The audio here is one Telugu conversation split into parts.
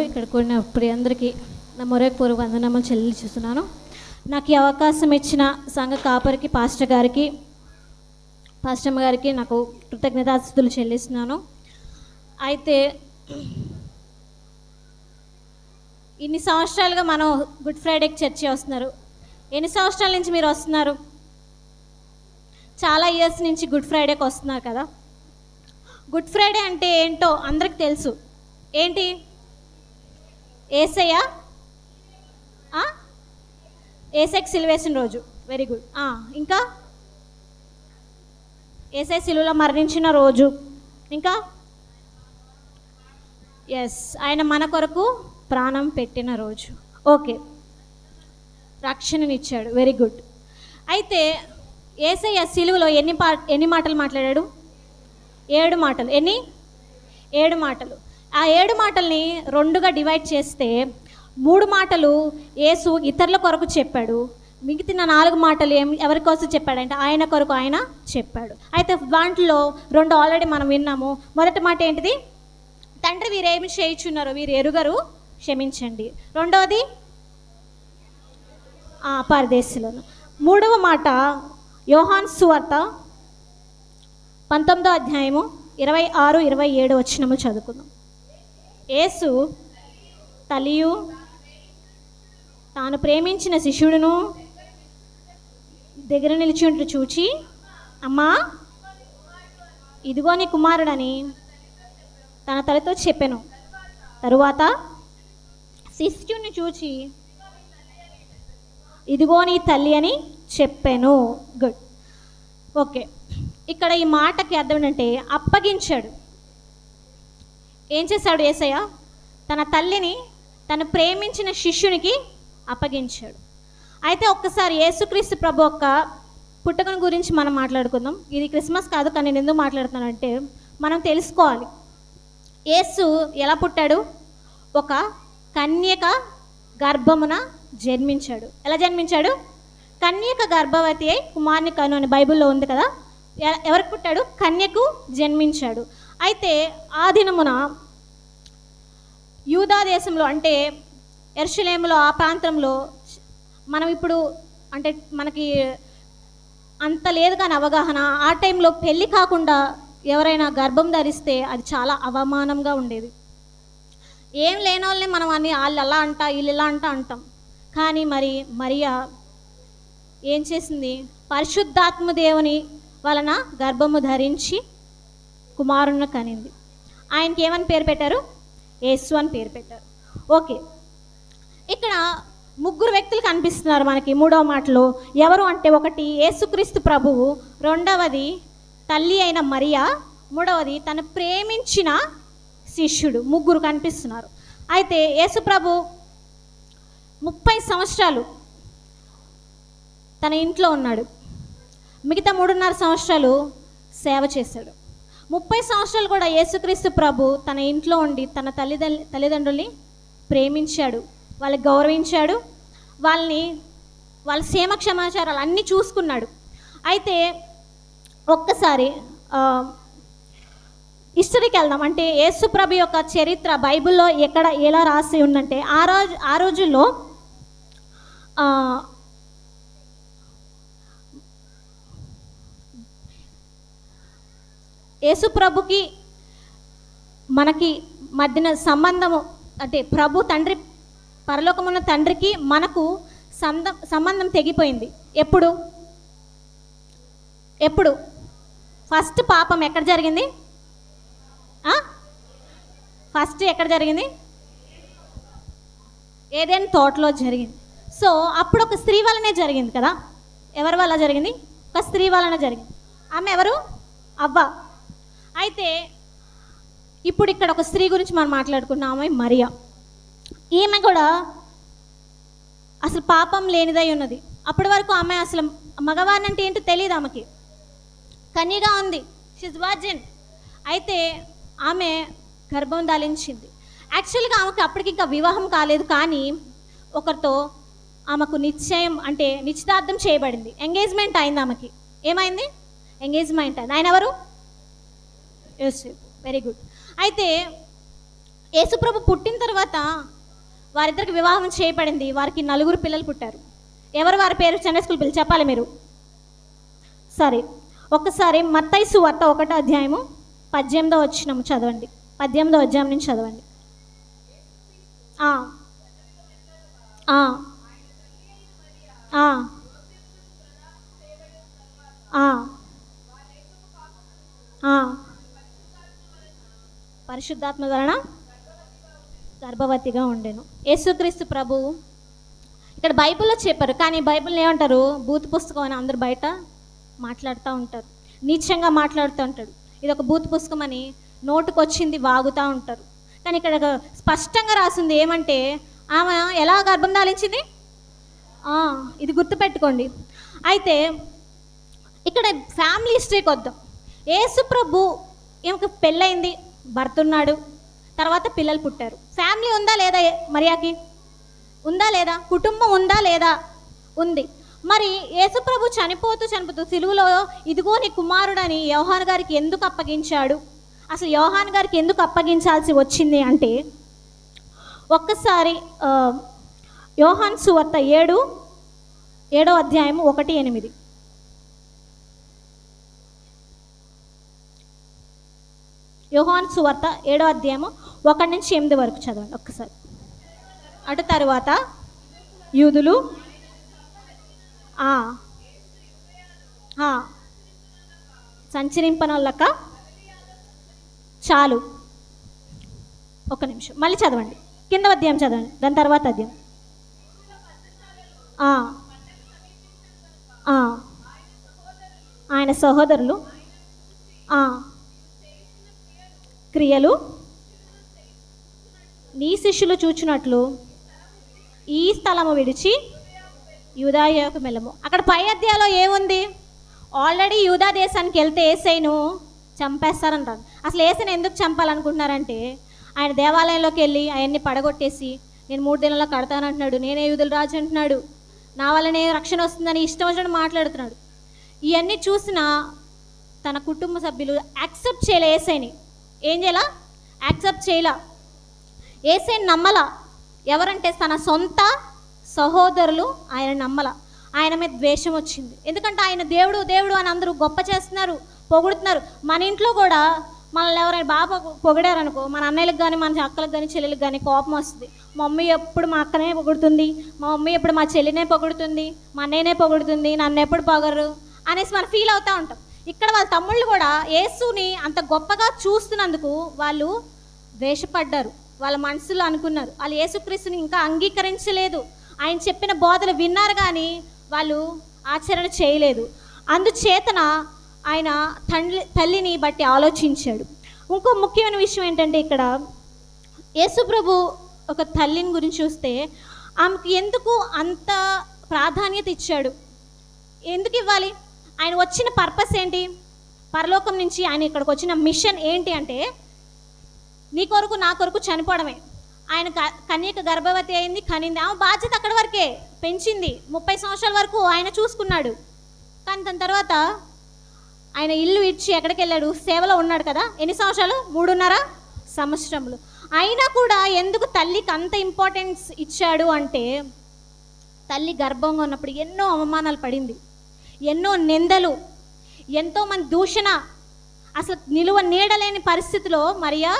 ఇక్కడ కూడిన ప్రియందరికీ నా మొరపూర్వ వందనములు చెల్లిస్తున్నాను. నాకు ఈ అవకాశం ఇచ్చిన సంఘ కాపరికి పాస్టర్ గారికి పాస్టమ్మ గారికి నాకు కృతజ్ఞతాస్తుతులు చెల్లిస్తున్నాను. అయితే ఇన్ని సంవత్సరాలుగా మనం గుడ్ ఫ్రైడేకి చర్చి వస్తున్నారు. ఎన్ని సంవత్సరాల నుంచి మీరు వస్తున్నారు? చాలా ఇయర్స్ నుంచి గుడ్ ఫ్రైడేకి వస్తున్నారు కదా. గుడ్ ఫ్రైడే అంటే ఏంటో అందరికి తెలుసు. ఏంటి? ఏసయ్య? ఏసైకి సిలువేసిన రోజు. వెరీ గుడ్ ఇంకా? ఏసై సిలువలో మరణించిన రోజు. ఇంకా? ఎస్ ఆయన మన కొరకు ప్రాణం పెట్టిన రోజు. ఓకే రక్షణనిచ్చాడు. వెరీ గుడ్ అయితే ఏసయ్య సిలువలో ఎన్ని పా ఎన్ని మాటలు మాట్లాడాడు? ఏడు మాటలు. ఎన్ని? ఏడు మాటలు. ఆ ఏడు మాటల్ని రెండుగా డివైడ్ చేస్తే మూడు మాటలు యేసు ఇతరుల కొరకు చెప్పాడు. మిగిలిన నాలుగు మాటలు ఏం ఎవరి కోసం చెప్పాడంటే ఆయన కొరకు ఆయన చెప్పాడు. అయితే దాంట్లో రెండు ఆల్రెడీ మనం విన్నాము. మొదటి మాట ఏంటిది? తండ్రి వీరేమి చేయించున్నారు వీరు ఎరుగరు క్షమించండి. రెండవది ఆ, పరదేశులను. మూడవ మాట యోహాన్ సువార్త పంతొమ్మిదో అధ్యాయము ఇరవై ఆరు ఇరవై ఏడు వచ్చినము చదువుకుందాం. యేసు తలియు తాను ప్రేమించిన శిష్యుడును దగ్గర నిలిచి చూచి అమ్మా ఇదిగో నీ కుమారుడని తన తలతో చెప్పాను. తరువాత శిష్యుని చూచి ఇదిగో నీ తల్లి అని చెప్పాను. గుడ్. ఓకే. ఇక్కడ ఈ మాటకి అర్థం ఏంటంటే అప్పగించాడు. ఏం చేశాడు ఏసయ్య? తన తల్లిని తను ప్రేమించిన శిష్యునికి అప్పగించాడు. అయితే ఒక్కసారి యేసుక్రీస్తు ప్రభు యొక్క పుట్టుకను గురించి మనం మాట్లాడుకుందాం. ఇది క్రిస్మస్ కాదు కానీ నేను ఎందుకు మాట్లాడుతున్నానంటే మనం తెలుసుకోవాలి. యేసు ఎలా పుట్టాడు? ఒక కన్యక గర్భమున జన్మించాడు. ఎలా జన్మించాడు? కన్యక గర్భవతి అయి కుమార్ని కను అని బైబిల్లో ఉంది కదా. ఎవరికి పుట్టాడు? కన్యకు జన్మించాడు. అయితే ఆ దినమున యూదా దేశంలో అంటే ఎర్షలేములో ఆ ప్రాంతంలో మనం ఇప్పుడు అంటే మనకి అంత లేదు కానీ అవగాహన. ఆ టైంలో పెళ్ళి కాకుండా ఎవరైనా గర్భం ధరిస్తే అది చాలా అవమానంగా ఉండేది. ఏం లేని వాళ్ళని మనం అని వాళ్ళు అలా అంట వీళ్ళు ఇలా అంట అంటాం. కానీ మరి మరియా ఏం చేసింది? పరిశుద్ధాత్మ దేవుని వలన గర్భము ధరించి కుమారుణ్ణ కనింది. ఆయనకి ఏమని పేరు పెట్టారు? యేసు అని పేరు పెట్టారు. ఓకే. ఇక్కడ ముగ్గురు వ్యక్తులు కనిపిస్తున్నారు మనకి మూడవ మాటలో. ఎవరు అంటే ఒకటి యేసుక్రీస్తు ప్రభువు రెండవది తల్లి అయిన మరియా మూడవది తను ప్రేమించిన శిష్యుడు ముగ్గురు కనిపిస్తున్నారు. అయితే యేసు ప్రభు ముప్పై సంవత్సరాలు తన ఇంట్లో ఉన్నాడు. మిగతా మూడున్నర సంవత్సరాలు సేవ చేశాడు. ముప్పై సంవత్సరాలు కూడా యేసుక్రీస్తు ప్రభు తన ఇంట్లో ఉండి తన తల్లిదండ్రు తల్లిదండ్రుల్ని ప్రేమించాడు. వాళ్ళని గౌరవించాడు. వాళ్ళని వాళ్ళ క్షేమ క్షమాచారాలు అన్నీ చూసుకున్నాడు. అయితే ఒక్కసారి హిస్టరీకి వెళ్దాం. అంటే యేసుప్రభు యొక్క చరిత్ర బైబిల్లో ఎక్కడ ఎలా రాసి ఉందంటే ఆ రోజు ఆ రోజుల్లో యేసుప్రభుకి మనకి మధ్యన సంబంధము అంటే ప్రభు తండ్రి పరలోకమున్న తండ్రికి మనకు సంద సంబంధం తెగిపోయింది. ఎప్పుడు? ఎప్పుడు? ఫస్ట్ పాపం ఎక్కడ జరిగింది? ఫస్ట్ ఎక్కడ జరిగింది? ఏదైనా తోటలో జరిగింది. సో అప్పుడు ఒక స్త్రీ వల్లనే జరిగింది కదా? ఎవరి వల్ల జరిగింది? ఒక స్త్రీ వలన జరిగింది. ఆమె ఎవరు? అవ్వ. అయితే ఇప్పుడు ఇక్కడ ఒక స్త్రీ గురించి మనం మాట్లాడుకున్నాం ఆమె మరియా. ఈమె కూడా అసలు పాపం లేనిదై ఉన్నది. అప్పటి వరకు ఆమె అసలు మగవారిని అంటే ఏంటో తెలియదు ఆమెకి. కన్యగా ఉంది. షిజ్ అయితే ఆమె గర్భం దాలించింది యాక్చువల్గా ఆమెకి అప్పటికి ఇంకా వివాహం కాలేదు కానీ ఒకరితో ఆమెకు నిశ్చయం అంటే నిశ్చితార్థం చేయబడింది. ఎంగేజ్మెంట్ అయింది ఆమెకి. ఏమైంది? ఎంగేజ్మెంట్ అయింది ఆయన ఎవరు? యోసేపు వెరీ గుడ్ అయితే యేసుప్రభు పుట్టిన తర్వాత వారిద్దరికి వివాహం చేయబడింది. వారికి నలుగురు పిల్లలు పుట్టారు. ఎవరు వారి పేరు? చెన్నై స్కూల్ పిల్లలు. చెప్పాలి మీరు. సరే. ఒక్కసారి మత్తైసు సువార్త ఒకటో అధ్యాయము పద్దెనిమిదో వచ్చినాము చదవండి. పద్దెనిమిదో అధ్యాయం నుంచి చదవండి. ఆ. పరిశుద్ధాత్మ వలన గర్భవతిగా ఉండేను. యేసుక్రీస్తు ప్రభు ఇక్కడ బైబిల్లో చెప్పారు కానీ బైబిల్ ఏమంటారు? బూత్ పుస్తకం అని అందరు బయట మాట్లాడుతూ ఉంటారు. నీచంగా మాట్లాడుతూ ఉంటాడు ఇది ఒక బూత్ పుస్తకం అని నోటుకొచ్చింది వాగుతూ ఉంటారు. కానీ ఇక్కడ స్పష్టంగా రాసింది ఏమంటే ఆమె ఎలా గర్భం దాలించింది ఇది గుర్తుపెట్టుకోండి. అయితే ఇక్కడ ఫ్యామిలీ హిస్టరీకి వద్దాం. యేసు ప్రభు ఈమెకు పెళ్ళయింది. భర్త ఉన్నాడు తర్వాత పిల్లలు పుట్టారు. ఫ్యామిలీ ఉందా లేదా మరియాకి? ఉందా లేదా? కుటుంబం ఉందా లేదా? ఉంది. మరి యేసుప్రభు చనిపోతూ చనిపోతూ సిలువులో ఇదిగో నీ కుమారుడని యోహాన్ గారికి ఎందుకు అప్పగించాడు? అసలు యోహాన్ గారికి ఎందుకు అప్పగించాల్సి వచ్చింది అంటే ఒక్కసారి యోహాన్ సువార్త ఏడు ఏడో అధ్యాయం ఒకటి ఎనిమిది. యోహాన్ సువార్త ఏడో అధ్యాయము ఒకటి నుంచి ఎనిమిది వరకు చదవండి ఒక్కసారి. అటు తర్వాత యూదులు ఆ, సంచరింపనొల్లక చాలు. ఒక నిమిషం. మళ్ళీ చదవండి. కింద అధ్యాయం చదవండి. దాని తర్వాత అధ్యాయం. ఆయన సహోదరులు ఆ, క్రియలు? నీ శిష్యులు చూచినట్లు ఈ స్థలము విడిచి యూదాయకు మెల్లము అక్కడ పై అధ్యాయంలో ఏముంది? ఆల్రెడీ యూదా దేశానికి వెళ్తే ఏసైను చంపేస్తారంటారు. అసలు ఏసైని ఎందుకు చంపాలనుకుంటున్నారంటే ఆయన దేవాలయంలోకి వెళ్ళి అవన్నీ పడగొట్టేసి నేను మూడు దినాల్లో కడతానంటున్నాడు నేనే యూదుల రాజు అంటున్నాడు. నా వల్లనే రక్షణ వస్తుందని ఇష్టం వచ్చినట్టు మాట్లాడుతున్నాడు. ఇవన్నీ చూసిన తన కుటుంబ సభ్యులు యాక్సెప్ట్ చేయలే ఏసైని. ఏం చేయాల? యాక్సెప్ట్ చేయలా? ఏసే నమ్మల. ఎవరంటే తన సొంత సహోదరులు ఆయన నమ్మల. ఆయన మీద ద్వేషం వచ్చింది. ఎందుకంటే ఆయన దేవుడు దేవుడు అని అందరూ గొప్ప చేస్తున్నారు పొగుడుతున్నారు. మన ఇంట్లో కూడా మనల్ని ఎవరైనా బాగా పొగిడారనుకో మన అన్నయ్యలకు కానీ మన అక్కలకు కానీ చెల్లెలకు కానీ కోపం వస్తుంది. మా మమ్మీ ఎప్పుడు మా అక్కనే పొగుడుతుంది? మా మమ్మీ ఎప్పుడు మా చెల్లినే పొగుడుతుంది? మా అన్నయ్యనే పొగుడుతుంది? నన్ను ఎప్పుడు పొగరు అనేసి మనం ఫీల్ అవుతూ ఉంటాం. ఇక్కడ వాళ్ళ తమ్ముళ్ళు కూడా యేసుని అంత గొప్పగా చూస్తున్నందుకు వాళ్ళు ద్వేషపడ్డారు. వాళ్ళ మనసులో అనుకున్నారు. వాళ్ళు యేసుక్రీస్తుని ఇంకా అంగీకరించలేదు. ఆయన చెప్పిన బోధలు విన్నారు కానీ వాళ్ళు ఆచరణ చేయలేదు. అందుచేతన ఆయన తండ్రి తల్లిని బట్టి ఆలోచించాడు. ఇంకో ముఖ్యమైన విషయం ఏంటంటే ఇక్కడ యేసుప్రభు ఒక తల్లిని గురించి చూస్తే ఆమెకు ఎందుకు అంత ప్రాధాన్యత ఇచ్చాడు? ఎందుకు ఇవ్వాలి? ఆయన వచ్చిన పర్పస్ ఏంటి? పరలోకం నుంచి ఆయన ఇక్కడికి వచ్చిన మిషన్ ఏంటి అంటే నీ కొరకు నా కొరకు చనిపోవడమే. ఆయన కన్యక గర్భవతి అయింది కనింది. ఆమె బాధ్యత అక్కడి వరకే పెంచింది. ముప్పై సంవత్సరాల వరకు ఆయన చూసుకున్నాడు. కానీ దాని తర్వాత ఆయన ఇల్లు ఇచ్చి ఎక్కడికి వెళ్ళాడు? సేవలో ఉన్నాడు కదా. ఎన్ని సంవత్సరాలు? మూడున్నర సంవత్సరములు. అయినా కూడా ఎందుకు తల్లికి అంత ఇంపార్టెన్స్ ఇచ్చాడు అంటే తల్లి గర్భంగా ఉన్నప్పుడు ఎన్నో అవమానాలు పడింది. ఎన్నో నిందలు ఎంతోమంది దూషణ అసలు నిలువ నీడలేని పరిస్థితిలో మరియా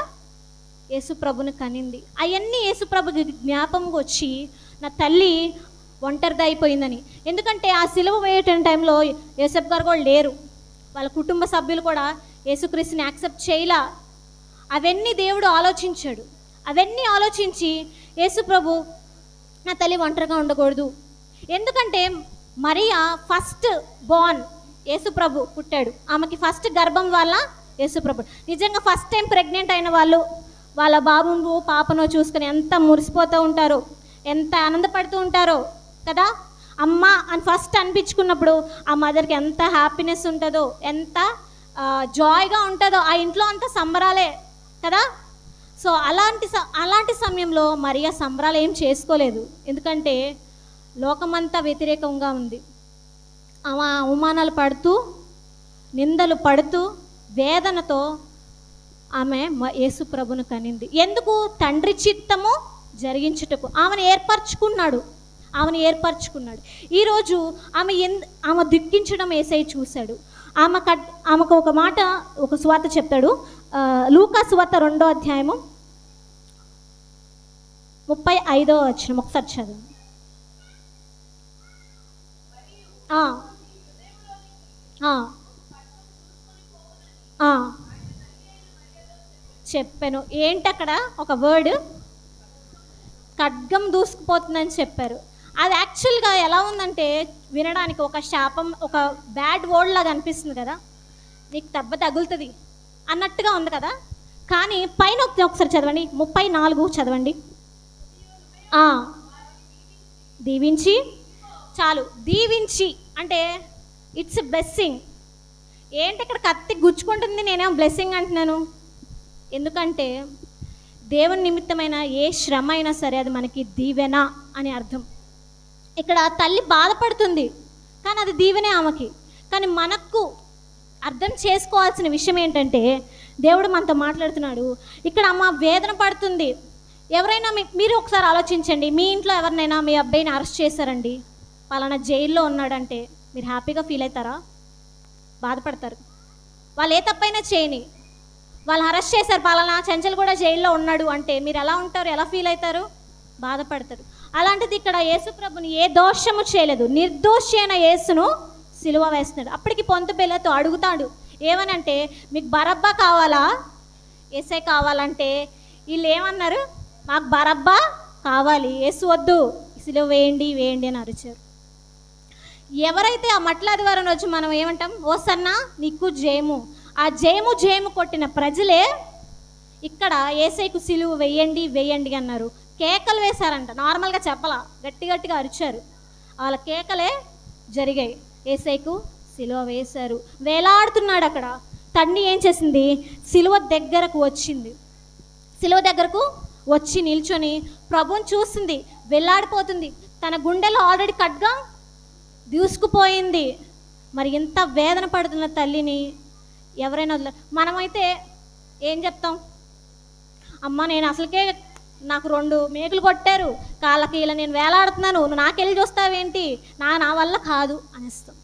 యేసుప్రభుని కనింది. అవన్నీ యేసుప్రభుకి జ్ఞాపంగా వచ్చి నా తల్లి ఒంటరిది అయిపోయిందని. ఎందుకంటే ఆ సిలువ వేయటం టైంలో యేసప్ గారు కూడా లేరు. వాళ్ళ కుటుంబ సభ్యులు కూడా యేసుక్రీస్తుని యాక్సెప్ట్ చేయలా. అవన్నీ దేవుడు ఆలోచించాడు. అవన్నీ ఆలోచించి యేసుప్రభు నా తల్లి ఒంటరిగా ఉండకూడదు. ఎందుకంటే మరియా ఫస్ట్ బోర్న్ యేసుప్రభు పుట్టాడు. ఆమెకి ఫస్ట్ గర్భం వల్ల యేసుప్రభు నిజంగా ఫస్ట్ టైం ప్రెగ్నెంట్ అయిన వాళ్ళు వాళ్ళ బాబును పాపను చూసుకుని ఎంత మురిసిపోతూ ఉంటారో ఎంత ఆనందపడుతూ ఉంటారో కదా? అమ్మ అని ఫస్ట్ అనిపించుకున్నప్పుడు ఆ మదర్కి ఎంత హ్యాపీనెస్ ఉంటుందో ఎంత జాయ్గా ఉంటుందో ఆ ఇంట్లో అంతా సంబరాలే కదా? సో అలాంటి స- అలాంటి సమయంలో మరియా సంబరాలు ఏం చేసుకోలేదు. ఎందుకంటే లోకమంతా వ్యతిరేకంగా ఉంది. ఆమె అవమానాలు పడుతూ నిందలు పడుతూ వేదనతో ఆమె యేసు ప్రభును కనింది. ఎందుకు? తండ్రి చిత్తము జరిగించుటకు. ఆమెను ఏర్పరచుకున్నాడు. ఆమెను ఏర్పరచుకున్నాడు. ఈరోజు ఆమె ఎన్ ఆమె దుఃఖించడం ఏసై చూశాడు. ఆమె కట్ ఆమెకు ఒక మాట ఒక స్వాత చెప్తాడు. లూకా స్వాత రెండో అధ్యాయము ముప్పై ఐదో వచ్చిన ఒకసారి చదువు ఆ. ఆ. ఆ. చెప్పాను. ఏంటి అక్కడ ఒక వర్డ్ ఖడ్గం దూసుకుపోతుందని చెప్పారు. అది యాక్చువల్గా ఎలా ఉందంటే వినడానికి ఒక శాపం ఒక బ్యాడ్ వర్డ్ లాగా అనిపిస్తుంది కదా? నీకు దెబ్బ తగులుతుంది అన్నట్టుగా ఉంది కదా? కానీ పైన ఒకసారి చదవండి. ముప్పై నాలుగు చదవండి. దీవించి చాలు. దీవించి. అంటే ఇట్స్ బ్లెస్సింగ్ ఏంటి ఇక్కడ కత్తి గుచ్చుకుంటుంది? నేనేం బ్లెస్సింగ్ అంటున్నాను? ఎందుకంటే దేవుని నిమిత్తమైన ఏ శ్రమ అయినా సరే అది మనకి దీవెన అని అర్థం. ఇక్కడ తల్లి బాధపడుతుంది కానీ అది దీవెనే ఆమెకి. కానీ మనకు అర్థం చేసుకోవాల్సిన విషయం ఏంటంటే దేవుడు మనతో మాట్లాడుతున్నాడు. ఇక్కడ అమ్మ వేదన పడుతుంది. ఎవరైనా మీరు ఒకసారి ఆలోచించండి. మీ ఇంట్లో ఎవరినైనా మీ అబ్బాయిని అరెస్ట్ చేశారండి? పలానా జైల్లో ఉన్నాడంటే మీరు హ్యాపీగా ఫీల్ అవుతారా? బాధపడతారు. వాళ్ళు ఏ తప్పైనా చేయని వాళ్ళు అరెస్ట్ చేశారు పలానా చెంచల్ కూడా జైల్లో ఉన్నాడు అంటే మీరు ఎలా ఉంటారు? ఎలా ఫీల్ అవుతారు? బాధపడతారు. అలాంటిది ఇక్కడ యేసుప్రభుని ఏ దోషము చేయలేదు. నిర్దోషి అయిన యేసును సిలువ వేస్తున్నాడు. అప్పటికి పొంతు పిల్లతో అడుగుతాడు ఏమనంటే మీకు బరబ్బా కావాలా? ఏసై కావాలంటే వీళ్ళు ఏమన్నారు? మాకు బరబ్బా కావాలి. ఏసు వద్దు. సిలువ వేయండి వేయండి అని అరిచారు. ఎవరైతే ఆ మట్లాదివారం రోజు మనం ఏమంటాం? ఓ సన్న నీకు జయము ఆ జయము జయము కొట్టిన ప్రజలే ఇక్కడ ఏసైకు సిలువు వేయండి వేయండి అన్నారు. కేకలు వేశారంట. నార్మల్గా చెప్పలా? గట్టి గట్టిగా అరిచారు. వాళ్ళ కేకలే జరిగాయి. ఏసైకు సిలువ వేశారు. వేలాడుతున్నాడు అక్కడ. తండ్రి ఏం చేసింది? సిలువ దగ్గరకు వచ్చింది. సిలువ దగ్గరకు వచ్చి నిల్చొని ప్రభుని చూస్తుంది వెళ్ళాడిపోతుంది. తన గుండెలో ఆల్రెడీ కట్గా దూసుకుపోయింది మరి ఇంత వేదన పడుతున్న తల్లిని ఎవరైనా వదిలే మనమైతే ఏం చెప్తాం? అమ్మ నేను అసలుకే నాకు రెండు మేకులు కొట్టారు. కాళ్ళకి ఇలా నేను వేలాడుతున్నాను. నువ్వు నాకెళ్ళి చూస్తావేంటి? నా నా వల్ల కాదు అనేస్తాం.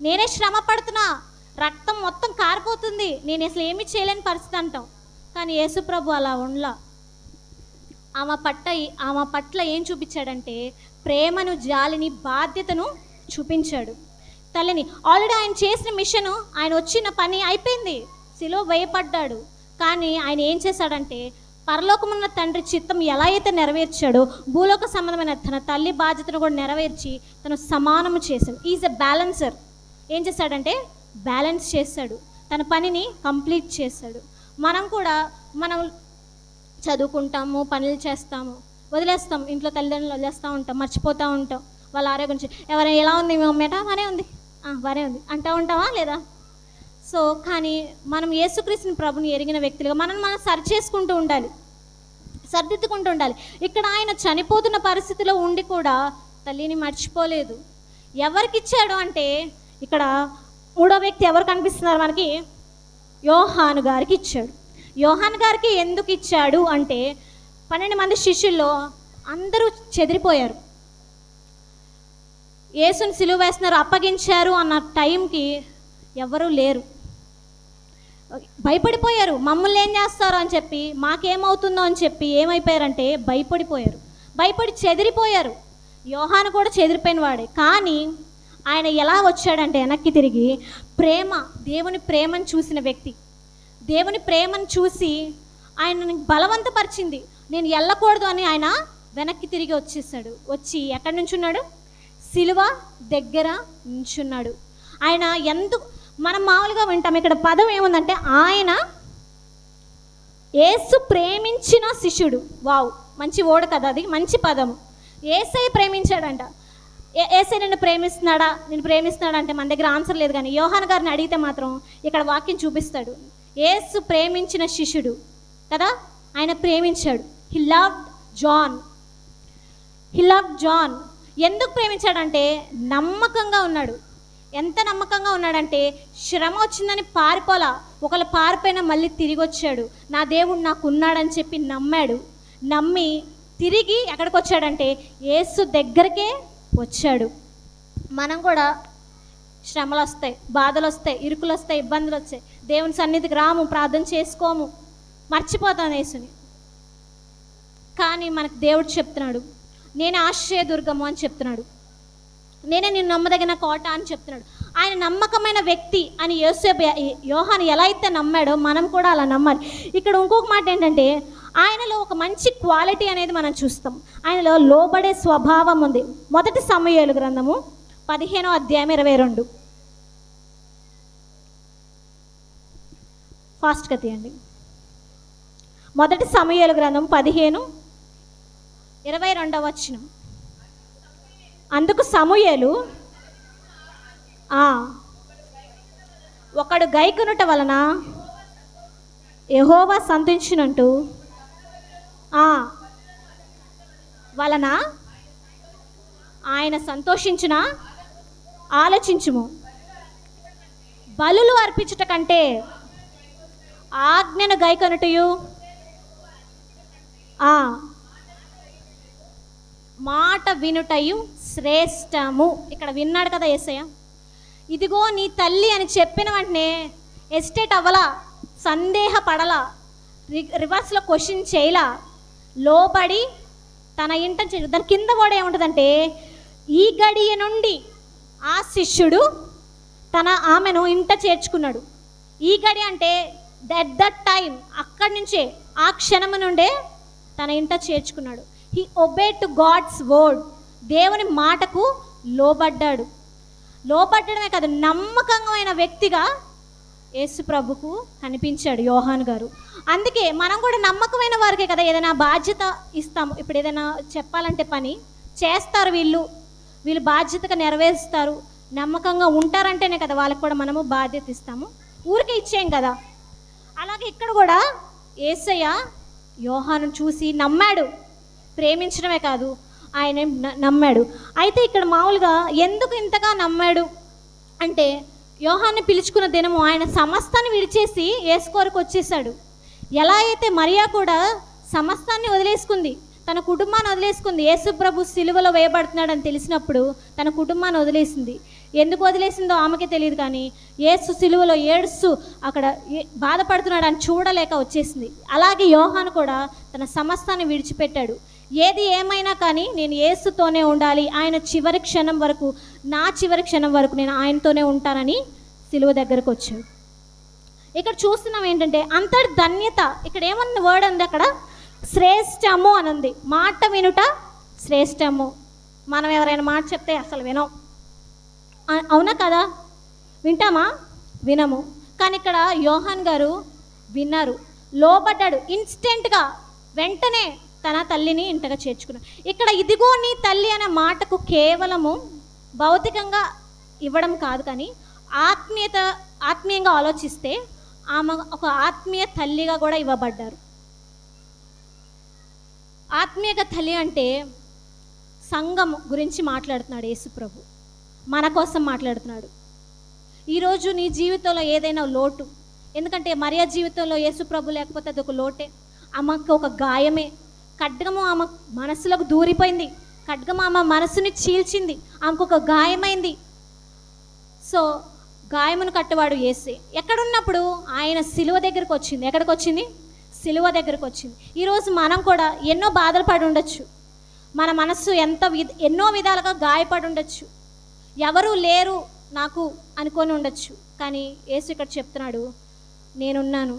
నేనే శ్రమ పడుతున్నా. రక్తం మొత్తం కారిపోతుంది. నేను అసలు ఏమి చేయలేని పరిస్థితి అంటాం. కానీ యేసుప్రభు అలా ఉండలా. ఆమె పట్ట ఆమె పట్ల ఏం చూపించాడంటే ప్రేమను జాలిని బాధ్యతను చూపించాడు. తల్లిని ఆల్రెడీ ఆయన చేసిన మిషన్ ఆయన వచ్చిన పని అయిపోయింది. సిలో వేయపడ్డాడు. కానీ ఆయన ఏం చేశాడంటే పరలోకమున్న తండ్రి చిత్తం ఎలా అయితే నెరవేర్చాడో భూలోక సంబంధమైన తన తల్లి బాధ్యతను కూడా నెరవేర్చి తను సమానము చేశాడు. ఈజ్ ఎ బ్యాలెన్సర్ ఏం చేశాడంటే బ్యాలెన్స్ చేశాడు. తన పనిని కంప్లీట్ చేశాడు. మనం కూడా మనం చదువుకుంటాము పనులు చేస్తాము వదిలేస్తాం ఇంట్లో తల్లిదండ్రులు వదిలేస్తూ ఉంటాం మర్చిపోతూ ఉంటాం. వాళ్ళ ఆరోగ్యం గురించి ఎవరైనా ఎలా ఉంది మీ మమ్మేట బాగానే ఉంది. "ఆ, బాగానే ఉంది. అంటా ఉంటావా లేదా? సో కానీ మనం యేసుక్రీస్తుని ప్రభుని ఎరిగిన వ్యక్తులుగా మనం మనం సరి చేసుకుంటూ ఉండాలి. సర్దిద్దుకుంటూ ఉండాలి. ఇక్కడ ఆయన చనిపోతున్న పరిస్థితిలో ఉండి కూడా తల్లిని మర్చిపోలేదు. ఎవరికి ఇచ్చాడు అంటే ఇక్కడ మూడో వ్యక్తి ఎవరు కనిపిస్తున్నారు మనకి? యోహాను గారికి ఇచ్చాడు. యోహాన్ గారికి ఎందుకు ఇచ్చాడు అంటే పన్నెండు మంది శిష్యుల్లో అందరూ చెదిరిపోయారు. యేసుని సిలువ వేస్తున్నారు అప్పగించారు అన్న టైంకి ఎవరూ లేరు. భయపడిపోయారు. మమ్మల్ని ఏం చేస్తారు అని చెప్పి మాకేమవుతుందో అని చెప్పి ఏమైపోయారంటే భయపడిపోయారు. భయపడి చెదిరిపోయారు. యోహాను కూడా చెదిరిపోయిన వాడే. కానీ ఆయన ఎలా వచ్చాడంటే వెనక్కి తిరిగి ప్రేమ దేవుని ప్రేమను చూసిన వ్యక్తి. దేవుని ప్రేమను చూసి ఆయనని బలవంతపరిచింది. నేను వెళ్ళకూడదు అని ఆయన వెనక్కి తిరిగి వచ్చేసాడు. వచ్చి ఎక్కడి నుంచి ఉన్నాడు? సిలువ దగ్గర నించున్నాడు ఆయన ఎందుకు మనం మామూలుగా వింటాం ఇక్కడ పదం ఏముందంటే ఆయన ఏసు ప్రేమించిన శిష్యుడు. వావ్ మంచి ఓడ కదా అది మంచి పదం. ఏసై ప్రేమించాడంట. ఏ- ఏసై నిన్ను ప్రేమిస్తున్నాడా? నేను ప్రేమిస్తున్నాడా అంటే మన దగ్గర ఆన్సర్ లేదు కానీ యోహాన్ గారిని అడిగితే మాత్రం ఇక్కడ వాక్యం చూపిస్తాడు. యేసు ప్రేమించిన శిష్యుడు కదా? ఆయన ప్రేమించాడు. He love John he love John ఎందుకు ప్రేమించాడంటే నమ్మకంగా ఉన్నాడు. ఎంత నమ్మకంగా ఉన్నాడంటే శ్రమ వచ్చిందని పారిపోలా. ఒకళ్ళు పారిపోయినా మళ్ళీ తిరిగి వచ్చాడు నా దేవుడు నాకు ఉన్నాడని చెప్పి నమ్మాడు. నమ్మి తిరిగి ఎక్కడికి వచ్చాడంటే యేసు దగ్గరకే వచ్చాడు. మనం కూడా శ్రమలు వస్తాయి బాధలు వస్తాయి ఇరుకులు వస్తాయి ఇబ్బందులు వస్తాయి దేవుని సన్నిధికి రాము ప్రార్థన చేసుకోము. మర్చిపోతాం యేసుని. కానీ మనకు దేవుడు చెప్తున్నాడు నేను ఆశ్రయదుర్గము అని చెప్తున్నాడు. నేనే నేను నమ్మదగిన కోట అని చెప్తున్నాడు. ఆయన నమ్మకమైన వ్యక్తి అని యోసేపు యోహాను ఎలా అయితే నమ్మాడో మనం కూడా అలా నమ్మాలి. ఇక్కడ ఇంకొక మాట ఏంటంటే ఆయనలో ఒక మంచి క్వాలిటీ అనేది మనం చూస్తాం. ఆయనలో లోబడే స్వభావం ఉంది. మొదటి సమయాలు గ్రంథము పదిహేనో అధ్యాయం ఇరవై రెండు. ఫాస్ట్గా తీయండి. మొదటి సమయాలు గ్రంథం పదిహేను ఇరవై రెండవ వచ్చిన అందుకు సమూయలు ఒకడు గైకునుట వలన యహోవా సంతించినట్టు ఆ, వలన ఆయన సంతోషించిన? ఆలోచించుము. బలులు అర్పించుట కంటే ఆజ్ఞను గైకొనుటయు మాట వినుటయు శ్రేష్టము. ఇక్కడ విన్నాడు కదా ఏసయ్య? ఇదిగో నీ తల్లి అని చెప్పిన వెంటనే ఎస్టేట్ అవ్వలా సందేహపడలా రి- రివర్స్లో క్వశ్చన్ చేయలా లోబడి తన ఇంట చే- దాని కింద కూడా ఏముంటుందంటే ఈ గడియ నుండి ఆ శిష్యుడు తన ఆమెను ఇంట చేర్చుకున్నాడు. ఈ గడి అంటే దట్ దట్ టైం అక్కడి నుంచే ఆ క్షణము నుండే తన ఇంట చేర్చుకున్నాడు. He obey to God's word దేవుని మాటకు లోబడ్డాడు. లోబడ్డడమే కాదు నమ్మకమైన వ్యక్తిగా యేసు ప్రభుకు కనిపించాడు యోహాన్ గారు. అందుకే మనం కూడా నమ్మకమైన వారికే కదా ఏదైనా బాధ్యత ఇస్తాము. ఇప్పుడు ఏదైనా చెప్పాలంటే పని చేస్తారు వీళ్ళు. వీళ్ళు బాధ్యతగా నెరవేరుస్తారు. నమ్మకంగా ఉంటారంటేనే కదా వాళ్ళకి కూడా మనము బాధ్యత ఇస్తాము. ఊరికే ఇచ్చేయం కదా. అలాగే ఇక్కడ కూడా ఏసయ్య యోహాను చూసి నమ్మాడు. ప్రేమించడమే కాదు ఆయన న- నమ్మాడు. అయితే ఇక్కడ మామూలుగా ఎందుకు ఇంతగా నమ్మాడు? అంటే యోహాన్ని పిలుచుకున్న దినము ఆయన సమస్తాన్ని విడిచేసి ఏసుకోరకు వచ్చేసాడు ఎలా అయితే మరియా కూడా సమస్తాన్ని వదిలేసుకుంది. తన కుటుంబాన్ని వదిలేసుకుంది. యేసుప్రభు సిలువలో వేయబడుతున్నాడని తెలిసినప్పుడు తన కుటుంబాన్ని వదిలేసింది. ఎందుకు వదిలేసిందో ఆమెకే తెలియదు కానీ ఏసు సిలువలో ఏడుస్తూ అక్కడ ఏ- అని చూడలేక వచ్చేసింది. అలాగే యోహాను కూడా తన సమస్తాన్ని విడిచిపెట్టాడు. ఏది ఏమైనా కానీ నేను ఏసుతోనే ఉండాలి. ఆయన చివరి క్షణం వరకు నా చివరి క్షణం వరకు నేను ఆయనతోనే ఉంటానని సిలువ దగ్గరకు వచ్చాడు. ఇక్కడ చూస్తున్నాం ఏంటంటే అంతటి ధన్యత ఇక్కడ ఏమన్న వర్డ్ ఉంది అక్కడ? శ్రేష్టము అని ఉంది మాట వినుట శ్రేష్టము. మనం ఎవరైనా మాట చెప్తే అసలు వినం. అవునా కదా? వింటామా? వినము. కానీ ఇక్కడ యోహాన్ గారు విన్నారు. లోబడ్డాడు. ఇన్స్టెంట్గా వెంటనే తన తల్లిని ఇంటగా చేర్చుకున్నాడు. ఇక్కడ ఇదిగో నీ తల్లి అనే మాటకు కేవలము భౌతికంగా ఇవ్వడం కాదు కానీ ఆత్మీయత ఆత్మీయంగా ఆలోచిస్తే ఆమె ఒక ఆత్మీయ తల్లిగా కూడా ఇవ్వబడ్డారు. ఆత్మీయక తల్లి అంటే సంఘం గురించి మాట్లాడుతున్నాడు యేసుప్రభు. మన కోసం మాట్లాడుతున్నాడు. ఈరోజు నీ జీవితంలో ఏదైనా లోటు ఎందుకంటే మరియా జీవితంలో యేసుప్రభు లేకపోతే అది ఒక లోటే. ఆమెకు ఒక గాయమే. ఖడ్గము ఆమె మనసులోకి దూరిపోయింది. ఖడ్గము ఆమె మనసుని చీల్చింది. ఆమెకు ఒక గాయమైంది. సో గాయమును కట్టవాడు ఏసే ఎక్కడున్నప్పుడు ఆయన సిలువ దగ్గరకు వచ్చింది. ఎక్కడికి వచ్చింది సిలువ దగ్గరకు వచ్చింది. ఈరోజు మనం కూడా ఎన్నో బాధలు పడి ఉండొచ్చు. మన మనస్సు ఎంత విధ ఎన్నో విధాలుగా గాయపడి ఉండొచ్చు. ఎవరు లేరు నాకు అనుకొని ఉండొచ్చు. కానీ యేసు ఇక్కడ చెప్తున్నాడు నేనున్నాను.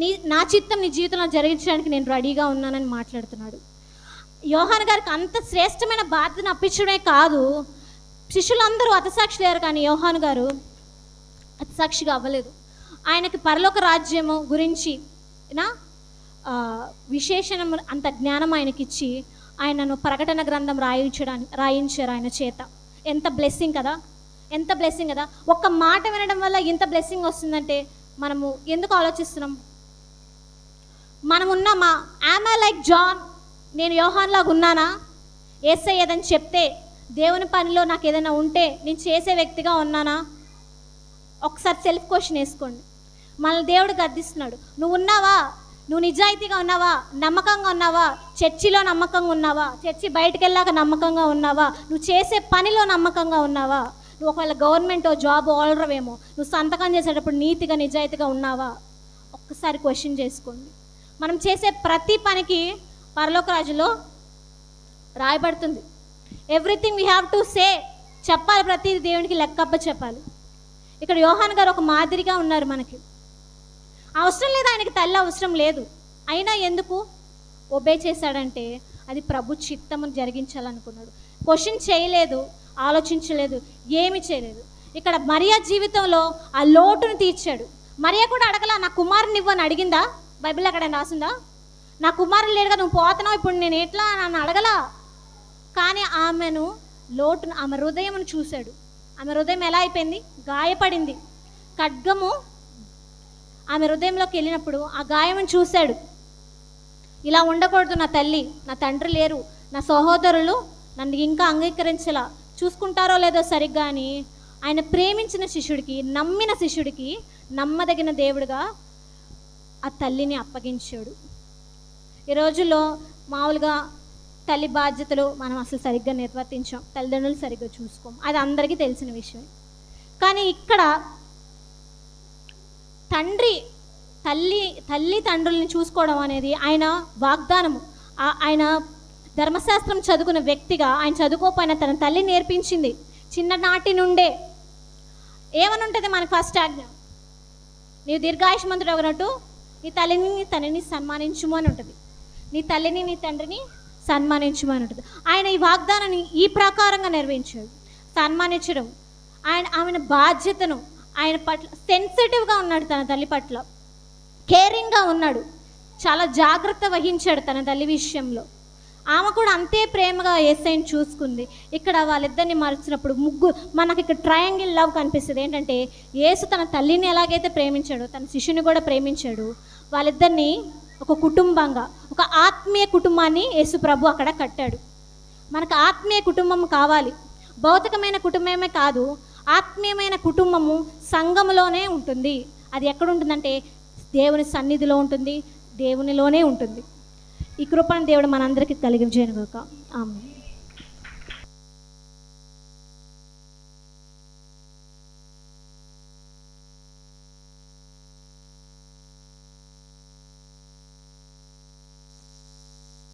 నీ నా చిత్తం నీ జీవితంలో జరిగించడానికి నేను రెడీగా ఉన్నానని మాట్లాడుతున్నాడు. యోహాన్ గారికి అంత శ్రేష్టమైన బాధ్యతను అప్పించడమే కాదు శిష్యులందరూ అతసాక్షి లేరు కానీ యోహాన్ గారు అతసాక్షిగా అవ్వలేదు. ఆయనకి పరలోక రాజ్యము గురించి విశేషణము విశేషణం అంత జ్ఞానం ఆయనకిచ్చి ఆయనను ప్రకటన గ్రంథం రాయించడానికి రాయించారు ఆయన చేత. ఎంత బ్లెస్సింగ్ కదా? ఎంత బ్లెస్సింగ్ కదా? ఒక్క మాట వినడం వల్ల ఎంత బ్లెస్సింగ్ వస్తుందంటే మనము ఎందుకు ఆలోచిస్తున్నాం? మనం మా ఆమె లైక్ జాన్ నేను యోహాన్ లాగా ఉన్నానా ఏసై ఏదని చెప్తే దేవుని పనిలో నాకు ఏదైనా ఉంటే నేను చేసే వ్యక్తిగా ఉన్నానా? ఒకసారి సెల్ఫ్ క్వశ్చన్ వేసుకోండి. మనల్ని దేవుడు గద్దిస్తున్నాడు. నువ్వు ఉన్నావా? నువ్వు నిజాయితీగా ఉన్నావా? నమ్మకంగా ఉన్నావా? చర్చిలో నమ్మకంగా ఉన్నావా? చర్చి బయటకు వెళ్ళాక నమ్మకంగా ఉన్నావా? నువ్వు చేసే పనిలో నమ్మకంగా ఉన్నావా? నువ్వు ఒకవేళ గవర్నమెంట్ జాబ్ ఆల్రవేమో నువ్వు సంతకం చేసేటప్పుడు నీతిగా నిజాయితీగా ఉన్నావా? ఒక్కసారి క్వశ్చన్ చేసుకోండి. మనం చేసే ప్రతి పనికి పరలోక రాజులో రాయబడుతుంది. Everything we have to say చెప్పాలి ప్రతి దేవునికి లెక్కప్ప చెప్పాలి. ఇక్కడ యోహాన్ గారు ఒక మాదిరిగా ఉన్నారు మనకి. అవసరం లేదు ఆయనకి తల్లి అవసరం లేదు. అయినా ఎందుకు? ఒబే చేశాడంటే అది ప్రభు చిత్తమును జరిగించాలనుకున్నాడు. క్వశ్చన్ చేయలేదు ఆలోచించలేదు ఏమి చేయలేదు. ఇక్కడ మరియా జీవితంలో ఆ లోటును తీర్చాడు. మరియా కూడా అడగలా నా కుమారుని ఇవ్వని అడిగిందా? బైబిల్ అక్కడ రాసిందా? నా కుమారుడు లేడుగా నువ్వు పోతున్నావు ఇప్పుడు నేను ఎట్లా నన్ను అడగలా. కానీ ఆమెను లోటును ఆమె హృదయమును చూశాడు. ఆమె హృదయం ఎలా అయిపోయింది? గాయపడింది. ఖడ్గము ఆమె హృదయంలోకి వెళ్ళినప్పుడు ఆ గాయమును చూశాడు. ఇలా ఉండకూడదు నా తల్లి నా తండ్రి లేరు నా సహోదరులు నన్ను ఇంకా అంగీకరించలా. చూసుకుంటారో లేదో సరిగ్గా అని ఆయన ప్రేమించిన శిష్యుడికి నమ్మిన శిష్యుడికి నమ్మదగిన దేవుడిగా ఆ తల్లిని అప్పగించాడు. ఈ రోజుల్లో మామూలుగా తల్లి బాధ్యతలు మనం అసలు సరిగ్గా నిర్వర్తించాం తల్లిదండ్రులు సరిగ్గా చూసుకోం. అది అందరికీ తెలిసిన విషయం. కానీ ఇక్కడ తండ్రి తల్లి తల్లి తండ్రుల్ని చూసుకోవడం అనేది ఆయన వాగ్దానము. ఆయన ధర్మశాస్త్రం చదువుకున్న వ్యక్తిగా ఆయన చదువుకోకపోయినా తన తల్లి నేర్పించింది. చిన్ననాటి నుండే. ఏమని ఉంటుంది మనకి ఫస్ట్ ఆజ్ఞ? నీవు దీర్ఘాయుష్మంతుడు అన్నట్టు నీ తల్లిని నీ తండ్రిని సన్మానించుము అని ఉంటుంది నీ తల్లిని నీ తండ్రిని సన్మానించుము అని ఉంటుంది ఆయన ఈ వాగ్దానాన్ని ఈ ప్రకారంగా నిర్వహించాడు సన్మానించడం. ఆయన ఆమె బాధ్యతను ఆయన పట్ల సెన్సిటివ్గా ఉన్నాడు తన తల్లి పట్ల. కేరింగ్గా ఉన్నాడు. చాలా జాగ్రత్త వహించాడు తన తల్లి విషయంలో. ఆమె కూడా అంతే ప్రేమగా ఏసైని చూసుకుంది. ఇక్కడ వాళ్ళిద్దరిని మార్చినప్పుడు ముగ్గు మనకి ఇక్కడ ట్రయాంగిల్ లవ్ కనిపిస్తుంది. ఏంటంటే యేసు తన తల్లిని ఎలాగైతే ప్రేమించాడో తన శిష్యుని కూడా ప్రేమించాడు వాళ్ళిద్దరిని ఒక కుటుంబంగా ఒక ఆత్మీయ కుటుంబాన్ని యేసు ప్రభు అక్కడ కట్టాడు. మనకు ఆత్మీయ కుటుంబం కావాలి. భౌతికమైన కుటుంబమే కాదు ఆత్మీయమైన కుటుంబము సంఘములోనే ఉంటుంది. అది ఎక్కడ ఉంటుందంటే దేవుని సన్నిధిలో ఉంటుంది దేవునిలోనే ఉంటుంది. ఈ కృపను దేవుడు మనందరికీ కలిగించేనుగాక. ఆమె